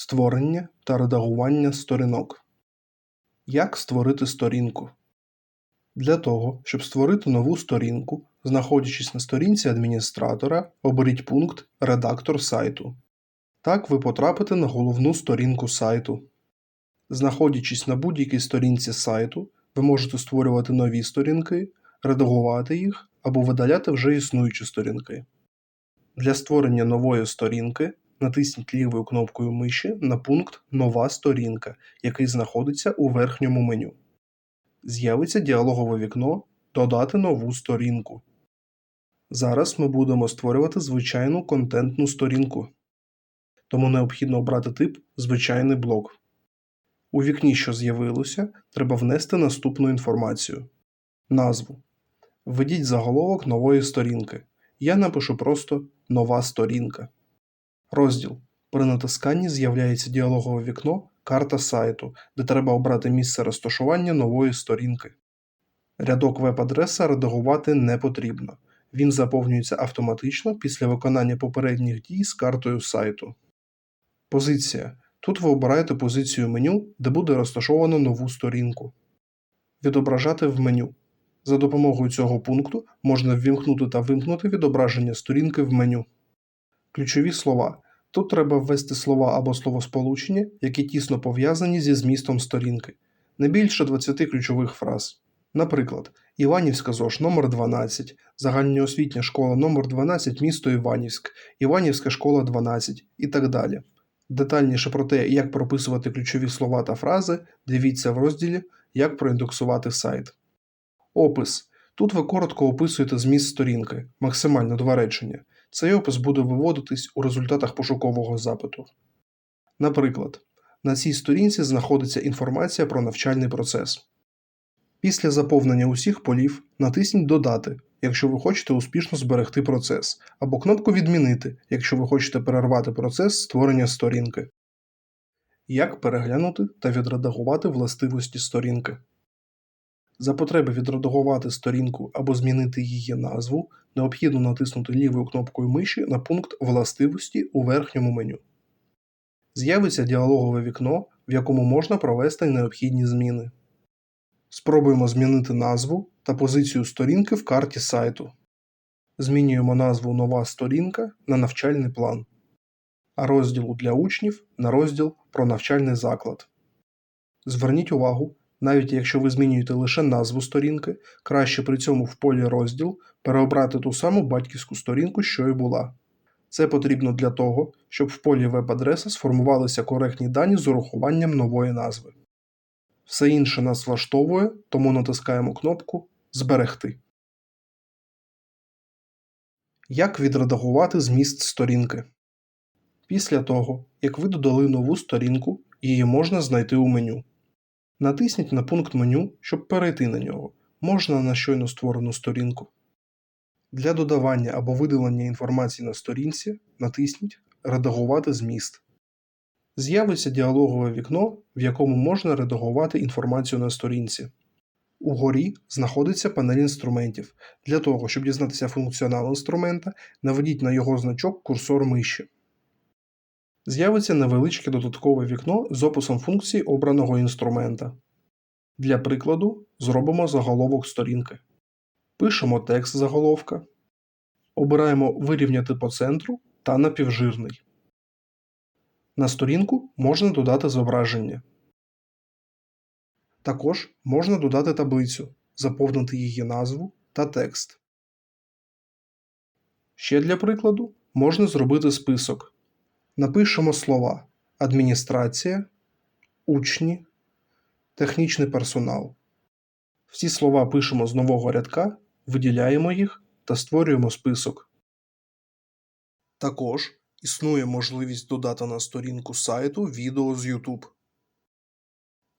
Створення та редагування сторінок. Як створити сторінку? Для того, щоб створити нову сторінку, знаходячись на сторінці адміністратора, оберіть пункт Редактор сайту. Так ви потрапите на головну сторінку сайту. Знаходячись на будь-якій сторінці сайту, ви можете створювати нові сторінки, редагувати їх або видаляти вже існуючі сторінки. Для створення нової сторінки натисніть лівою кнопкою миші на пункт Нова сторінка, який знаходиться у верхньому меню. З'явиться діалогове вікно Додати нову сторінку. Зараз ми будемо створювати звичайну контентну сторінку. Тому необхідно обрати тип Звичайний блок. У вікні, що з'явилося, треба внести наступну інформацію. Назву. Введіть заголовок нової сторінки. Я напишу просто Нова сторінка. Розділ. При натисканні з'являється діалогове вікно Карта сайту, де треба обрати місце розташування нової сторінки. Рядок веб-адреса редагувати не потрібно. Він заповнюється автоматично після виконання попередніх дій з картою сайту. Позиція. Тут ви обираєте позицію меню, де буде розташовано нову сторінку. Відображати в меню. За допомогою цього пункту можна ввімкнути та вимкнути відображення сторінки в меню. Ключові слова. Тут треба ввести слова або словосполучення, які тісно пов'язані зі змістом сторінки. Не більше 20 ключових фраз. Наприклад, Іванівська ЗОЖ номер 12 загальноосвітня школа номер 12 місто Іванівськ, Іванівська школа 12 і так далі. Детальніше про те, як прописувати ключові слова та фрази, дивіться в розділі Як проіндексувати сайт. Опис. Тут ви коротко описуєте зміст сторінки, максимально два речення. Цей опис буде виводитись у результатах пошукового запиту. Наприклад, на цій сторінці знаходиться інформація про навчальний процес. Після заповнення усіх полів натисніть Додати, якщо ви хочете успішно зберегти процес, або кнопку Відмінити, якщо ви хочете перервати процес створення сторінки. Як переглянути та відредагувати властивості сторінки. За потреби відредагувати сторінку або змінити її назву, необхідно натиснути лівою кнопкою миші на пункт Властивості у верхньому меню. З'явиться діалогове вікно, в якому можна провести необхідні зміни. Спробуємо змінити назву та позицію сторінки в карті сайту. Змінюємо назву Нова сторінка на навчальний план, а розділу для учнів на розділ про навчальний заклад. Зверніть увагу, навіть якщо ви змінюєте лише назву сторінки, краще при цьому в полі розділ переобрати ту саму батьківську сторінку, що й була. Це потрібно для того, щоб в полі веб-адреса сформувалися коректні дані з урахуванням нової назви. Все інше нас влаштовує, тому натискаємо кнопку Зберегти. Як відредагувати зміст сторінки? Після того, як ви додали нову сторінку, її можна знайти у меню. Натисніть на пункт меню, щоб перейти на нього. Можна на щойно створену сторінку. Для додавання або видалення інформації на сторінці натисніть Редагувати зміст. З'явиться діалогове вікно, в якому можна редагувати інформацію на сторінці. Угорі знаходиться панель інструментів. Для того, щоб дізнатися функціонал інструмента, наведіть на його значок курсор миші. З'явиться невеличке додаткове вікно з описом функцій обраного інструмента. Для прикладу, зробимо заголовок сторінки. Пишемо текст заголовка. Обираємо Вирівняти по центру та напівжирний. На сторінку можна додати зображення. Також можна додати таблицю, заповнити її назву та текст. Ще для прикладу можна зробити список. Напишемо слова адміністрація, учні, технічний персонал. Всі слова пишемо з нового рядка, виділяємо їх та створюємо список. Також існує можливість додати на сторінку сайту відео з YouTube.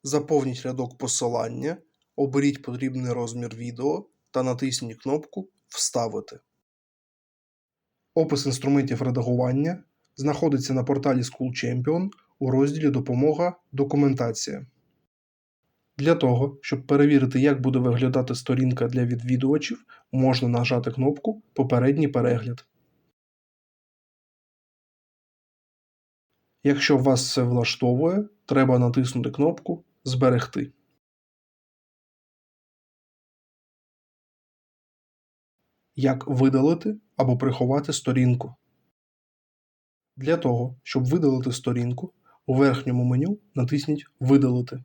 Заповніть рядок посилання, оберіть потрібний розмір відео та натисніть кнопку Вставити. Опис інструментів редагування знаходиться на порталі School Champion у розділі Допомога Документація. Для того, щоб перевірити, як буде виглядати сторінка для відвідувачів, можна нажати кнопку Попередній перегляд. Якщо вас все влаштовує, треба натиснути кнопку Зберегти. Як видалити або приховати сторінку. Для того, щоб видалити сторінку, у верхньому меню натисніть Видалити.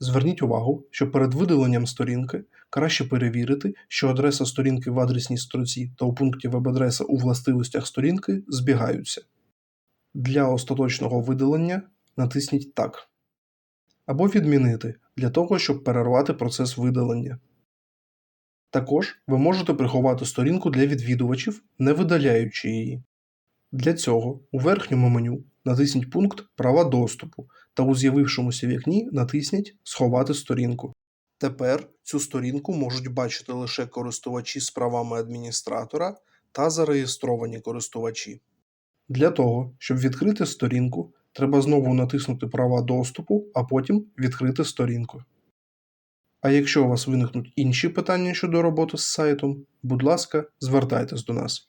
Зверніть увагу, що перед видаленням сторінки краще перевірити, що адреса сторінки в адресній строці та у пункті веб-адреса у властивостях сторінки збігаються. Для остаточного видалення натисніть Так. Або відмінити для того, щоб перервати процес видалення. Також ви можете приховати сторінку для відвідувачів, не видаляючи її. Для цього у верхньому меню натисніть пункт Права доступу та у з'явившомуся вікні натисніть Сховати сторінку. Тепер цю сторінку можуть бачити лише користувачі з правами адміністратора та зареєстровані користувачі. Для того, щоб відкрити сторінку, треба знову натиснути Права доступу, а потім відкрити сторінку. А якщо у вас виникнуть інші питання щодо роботи з сайтом, будь ласка, звертайтесь до нас.